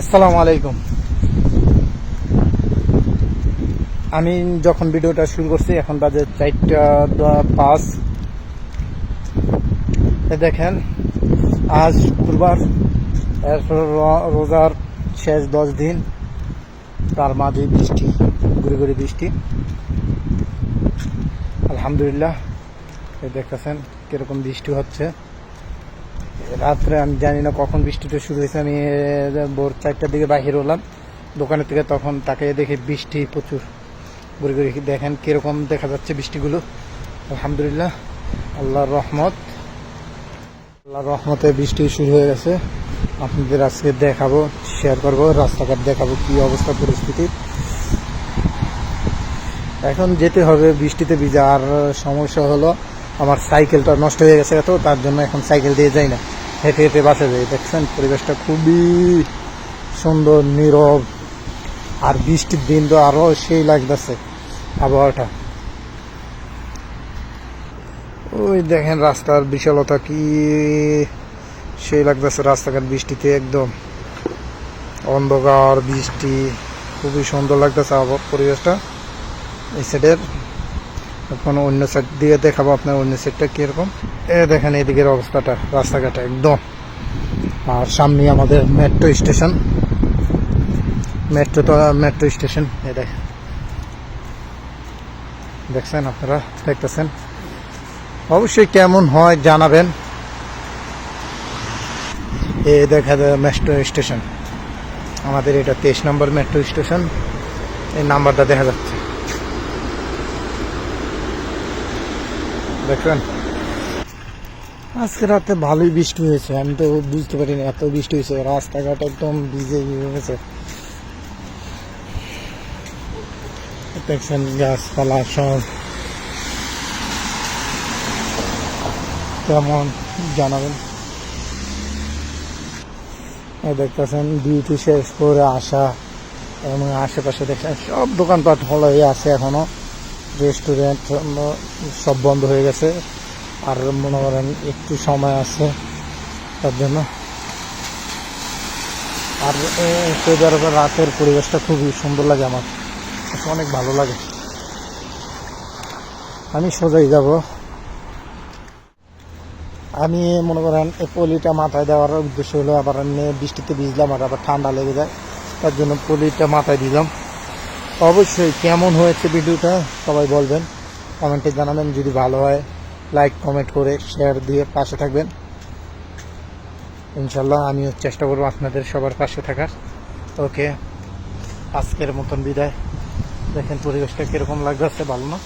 আসসালামু আলাইকুম। আমি যখন ভিডিওটা শুরু করছি, এখন বাজে চারটা পাঁচ। দেখেন, আজ শুক্রবার রোজার শেষ দশ দিন। তার মাঝে বৃষ্টি গুড়ি গুড়ি বৃষ্টি। আলহামদুলিল্লাহ দেখতেছেন কীরকম বৃষ্টি হচ্ছে। রাত্রে আমি জানি না কখন বৃষ্টিটা শুরু হয়েছে। আমি ভোর চারটার দিকে বাহির হলাম। দোকানের থেকে তখন তাকে দেখি বৃষ্টি প্রচুর। ঘুরে ঘুরে দেখেন কীরকম দেখা যাচ্ছে বৃষ্টিগুলো। আলহামদুলিল্লাহ, আল্লাহর রহমত। আল্লাহর রহমতে বৃষ্টি শুরু হয়ে গেছে। আপনাদের আজকে দেখাবো শেয়ার করব, রাস্তাঘাট দেখাবো কি অবস্থা, পরিস্থিতি। এখন যেতে হবে বৃষ্টিতে ভিজা। আর সমস্যা হলো আমার সাইকেলটা নষ্ট হয়ে গেছে তো তার জন্য এখন সাইকেল দিয়ে যাই না। হেঁটে হেঁটে বাসে যাই। দেখছেন? পরিবেশটা খুবই সুন্দর, নীরব। আর বৃষ্টির দিন তো আরও সেই লাগতেছে আবহাওয়াটা। ওই দেখেন রাস্তার বিশালতা কি সেই লাগতেছে রাস্তাঘাট বৃষ্টিতে একদম। অন্ধকার বৃষ্টি, খুবই সুন্দর লাগতেছে আবহাওয়া পরিবেশটা। এই সাইডের এখন অন্য সাইড দিয়ে দেখাবো আপনার অন্য সাইডটা কীরকম। এ দেখেন এদিকের অবস্থাটা, রাস্তাঘাটে একদম। আর সামনে আমাদের মেট্রো স্টেশন মেট্রো তো মেট্রো স্টেশন এ দেখ। দেখছেন আপনারা? দেখতেছেন? অবশ্যই কেমন হয় জানাবেন। এ দেখা যায় মেট্রো স্টেশন আমাদের এটা তেইশ নম্বর মেট্রো স্টেশন এই নাম্বারটা দেখা যাচ্ছে। দেখবেন আজকে রাতে ভালোই বৃষ্টি হয়েছে, আমি তো বুঝতে পারিনি, এত বৃষ্টি হয়েছে, রাস্তাঘাট একদম ভিজে গেছে। দেখছেন গাছপালা সব। কেমন জানাবেন? দেখতেছেন ডিউটি শেষ করে আসা, এবং আশেপাশে দেখছেন, সব দোকানপাট হয়ে আছে এখনও। রেস্টুরেন্ট সব বন্ধ হয়ে গেছে। আর মনে করেন একটু সময় আছে তার জন্য। আর সেবার রাতের পরিবেশটা খুবই সুন্দর লাগে আমার। অনেক ভালো লাগে। আমি সোজাই যাব। আমি মনে করেন পলিটা মাথায় দেওয়ার উদ্দেশ্য হলো আবার এমনি বৃষ্টিতে ভিজলাম আর আবার ঠান্ডা লেগে যায়। তার জন্য পলিটা মাথায় দিলাম। অবশ্যই কেমন হয়েছে ভিডিওটা সবাই বলবেন। কমেন্টে জানাবেন, যদি ভালো হয়, লাইক, কমেন্ট করে শেয়ার দিয়ে পাশে থাকবেন। ইনশাল্লাহ আমিও চেষ্টা করব আপনাদের সবার পাশে থাকার। ওকে, আজকের মতন বিদায়। দেখেন পরিবেশটা কীরকম লাগতেছে, ভালো না?